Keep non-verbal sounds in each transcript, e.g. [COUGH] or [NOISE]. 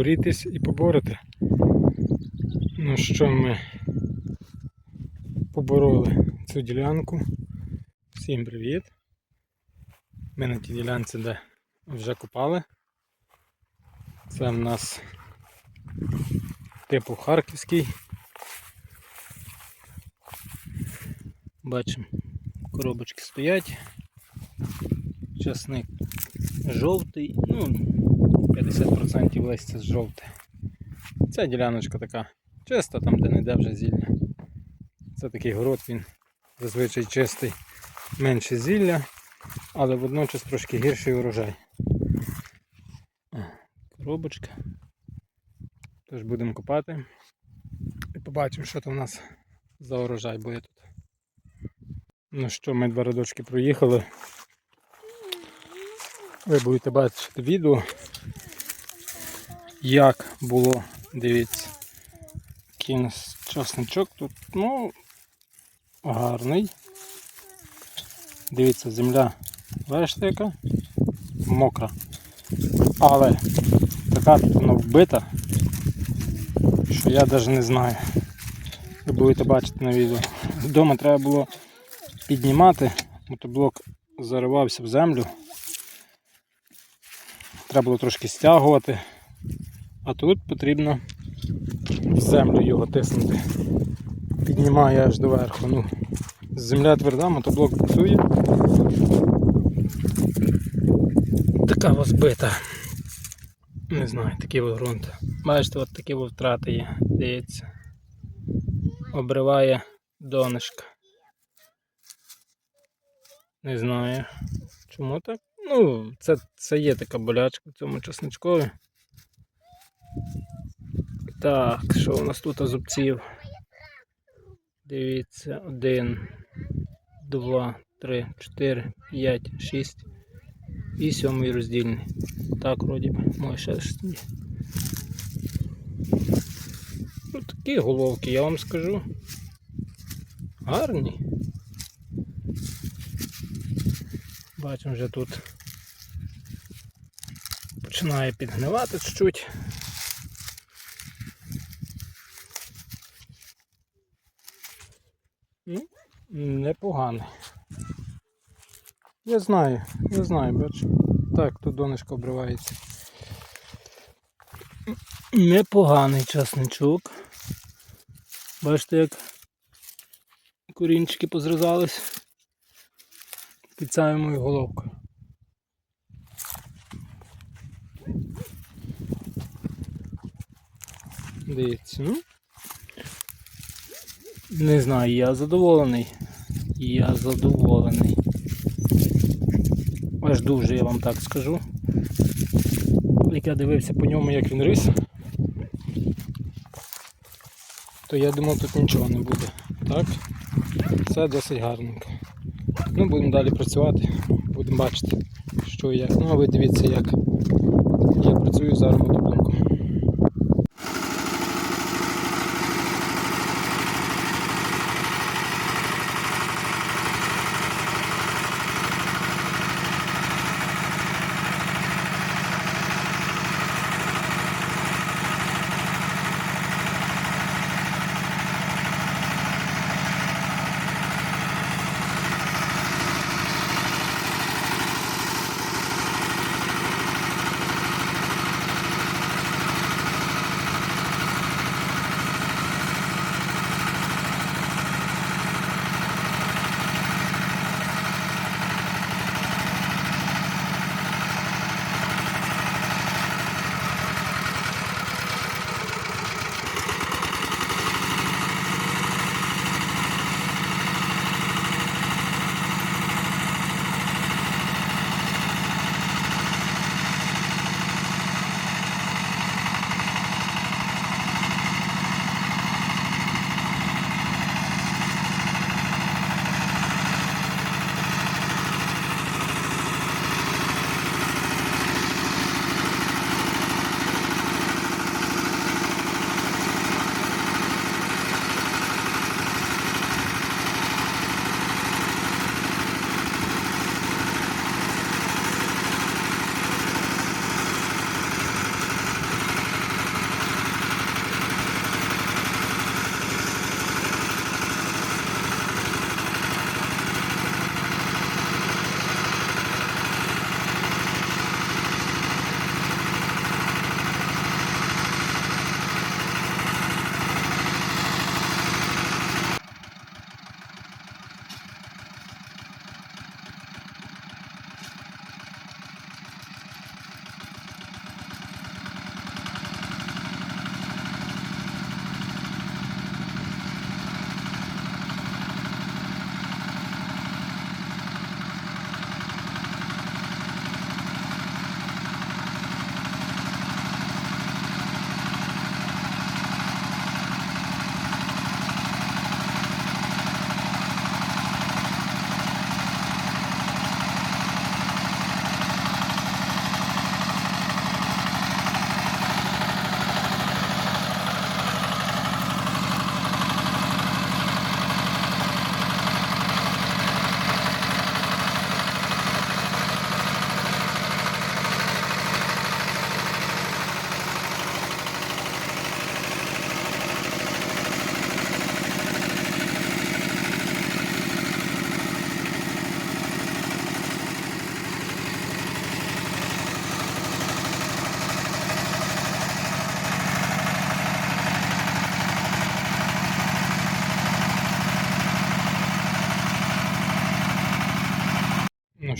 поборітись і поборити. Ну що ми побороли цю ділянку. Всім привіт! Ми на тій ділянці, де вже купали. Це в нас типу харківський. Бачимо, коробочки стоять. Часник жовтий, ну 50% листя жовте. Ця діляночка така чиста, там де не йде вже зілля. Це такий город, він зазвичай чистий, менше зілля, але водночас трошки гірший урожай. Коробочка. Тож будемо копати і побачимо, що там у нас за урожай буде тут. Ну що, ми два рядочки проїхали. Ви будете бачити відео, як було, дивіться, який у нас часничок тут, ну, гарний. Дивіться, земля, бачите? Мокра. Але така тут вона вбита, що я навіть не знаю. Ви будете бачити на відео. Вдома треба було піднімати, мотоблок заривався в землю. Треба було трошки стягувати, а тут потрібно в землю його тиснути. Піднімає аж до верху. Ну, земля тверда, мотоблок буксує. Така возбита. Не знаю, такий ось ґрунт. Бачите, от такі ось втрати є, дивіться. Обриває донышко. Не знаю. Чому так? Ну, це, це є така болячка в цьому часничкові. Так, що у нас тут зубців? Дивіться, один, два, три, чотири, п'ять, шість і сьомий роздільний. Так, вроді би, може ще. Ну, такі головки, я вам скажу. Гарні. Бачимо вже тут починає підгнивати чуть-чуть. Ну, непоганий. Я знаю, я знаю, бачу. Так, тут донышко обривається. Непоганий часничок. Бачите, як корінчики позрізались під самою головкою. Дивіться, ну. Не знаю, я задоволений. Я задоволений. Аж дуже я вам так скажу. Як я дивився по ньому, як він рис, то я думав тут нічого не буде. Так? Це досить гарненько. Ну, будемо далі працювати, будемо бачити, що і як. Ну а ви дивіться, як я працюю зараз мотоблоком.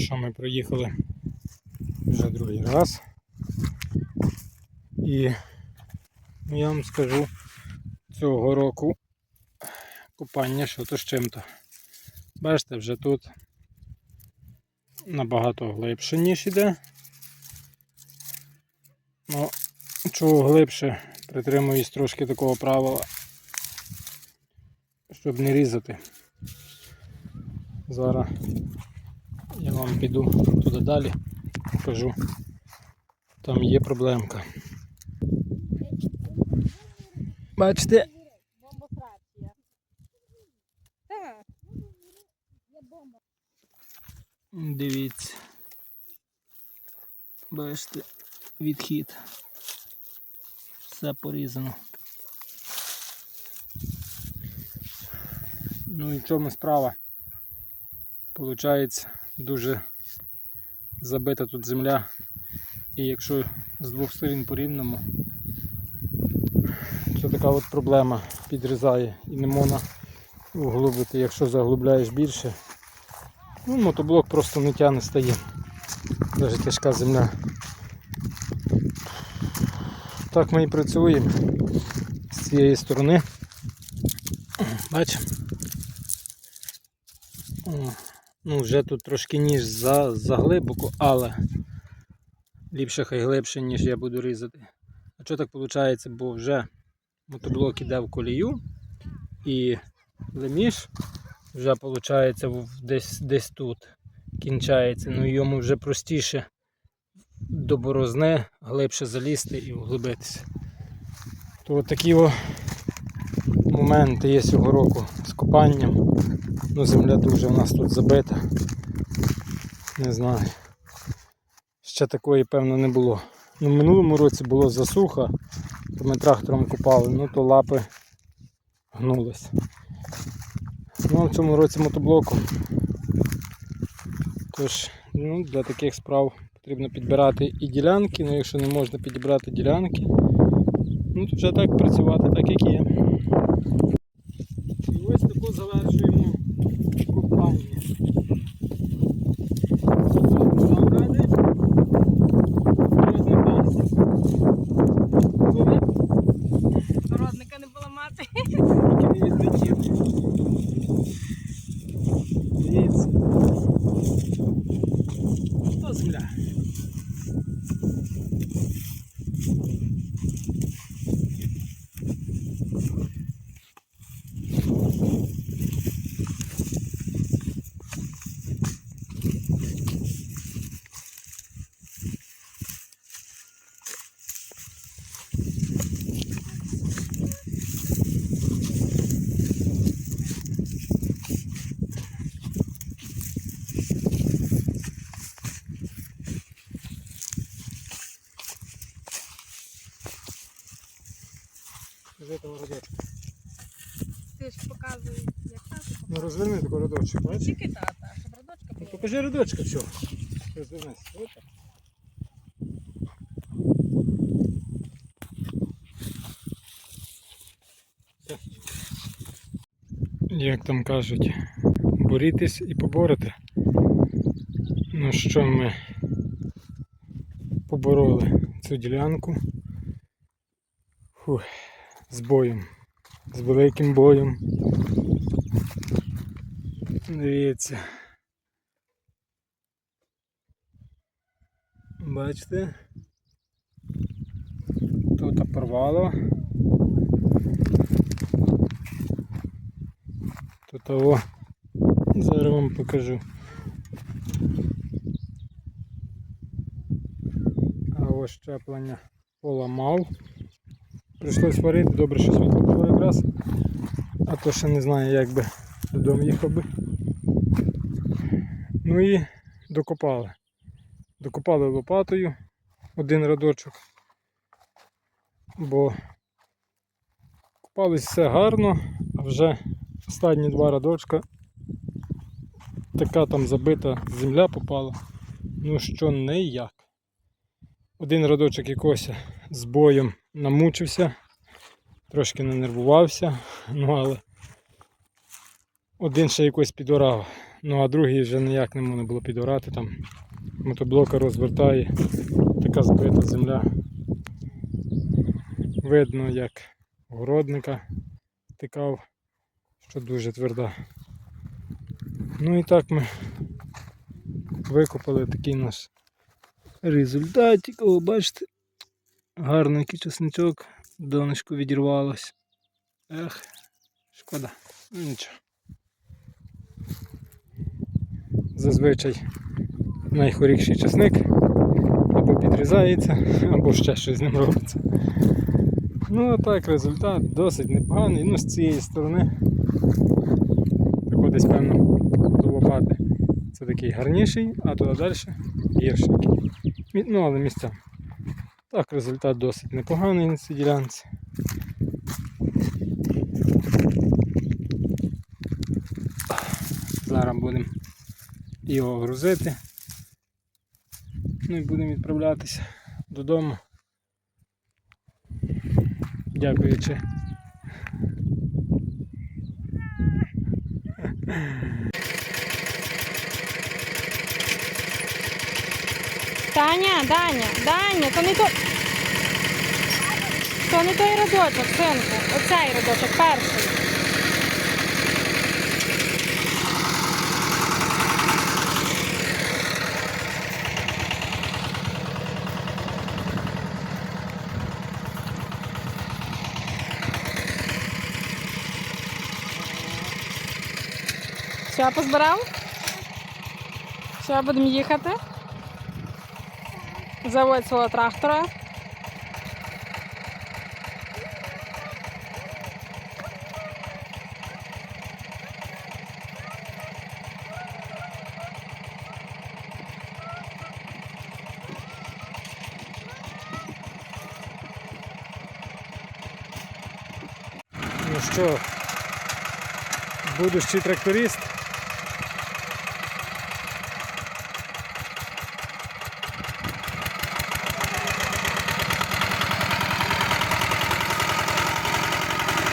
Що ми приїхали вже другий раз. І я вам скажу, цього року купання що то з чим-то. Бачите, вже тут набагато глибше, ніж іде. Ну, чого глибше, притримуюсь трошки такого правила, щоб не різати. Зараз вам піду туди далі, покажу. Там є проблемка. Бачите. Дивіться. Бачите, відхід. Все порізано. Ну і в чому справа? Получається дуже забита тут земля. І якщо з двох сторін по рівному, це така от проблема підрізає і не можна углубити, якщо заглубляєш більше, Ну, мотоблок просто не тягне стає. Даже тяжка земля. Так ми і працюємо з цієї сторони. Бачимо. Ну, вже тут трошки ніж за, заглибоко, але ліпше хай глибше, ніж я буду різати. А що так виходить? Бо вже мотоблок іде в колію і леміш вже виходить десь, десь тут кінчається. Ну йому вже простіше до борозни глибше залізти і углибитися. То такі о моменти є цього року з копанням. Ну, земля дуже у нас тут забита. Не знаю. Ще такої, певно, не було. Ну, в минулому році було засуха, то ми трактором копали, ну то лапи гнулись. Ну, в цьому році мотоблоку. Тож, ну, для таких справ потрібно підбирати і ділянки, ну якщо не можна підібрати ділянки, ну то вже так працювати так, як є. І ось таку завершуємо купання. Городника не поламати. Поки не відлетів. Дивіться. То земля. Скажи того родочка. Ти ж показуєш, як тато. Таку родочок, бачиш? Тільки тата, щоб родочка Ну, була. покажи родочка все. Розвернись. Все. Як там кажуть, борітесь і поборете. Ну що ми побороли цю ділянку Фух, з боєм, з великим боєм. Дивіться. Бачите? Тут порвало. Тут того. Зараз вам покажу. А ось щеплення поламав. Прийшлось варити, добре, що світло було якраз. А то ще не знаю, як би додому їхав би. Ну і докопали. Докопали лопатою один радочок, бо копались все гарно, а вже останні два радочка така там забита земля попала. Ну що ніяк. Один радочок якось з боєм намучився, трошки нанервувався, ну але один ще якось підорав. Ну а другий вже ніяк не можна було підорати там. Мотоблока розвертає, така збита земля. Видно, як городника тикав, що дуже тверда. Ну і так ми викопали такий наш результатик. О, бачите, гарний який донечко відірвалось. Ех, шкода. Ну нічого. Зазвичай найхорікший часник або підрізається, [LAUGHS] або ще щось з ним робиться. Ну а так, результат досить непоганий. Ну, з цієї сторони. Так десь певно до лопати. Це такий гарніший, а туди далі гірший. Ну, але місця. Так, результат досить непоганий на цій ділянці. Зараз будемо його грузити. Ну і будемо відправлятися додому. Дякуючи. Таня, Даня, Даня, то не то. То не той родочок, синку. Оцей родочок, перший. Все, позбирав? Все, будемо їхати. Заводь свого трактора. Ну що, будущий тракторист.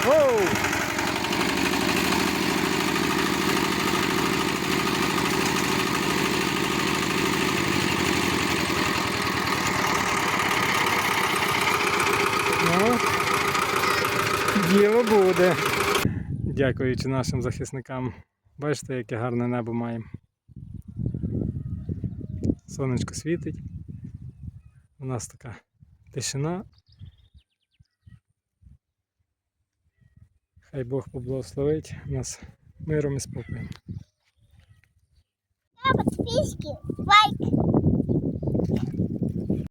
Оу! Ну, діло буде. Дякуючи нашим захисникам. Бачите, яке гарне небо маємо. Сонечко світить. У нас така тишина. Хай Бог поблагословить нас миром і спокоєм. подписки, лайк.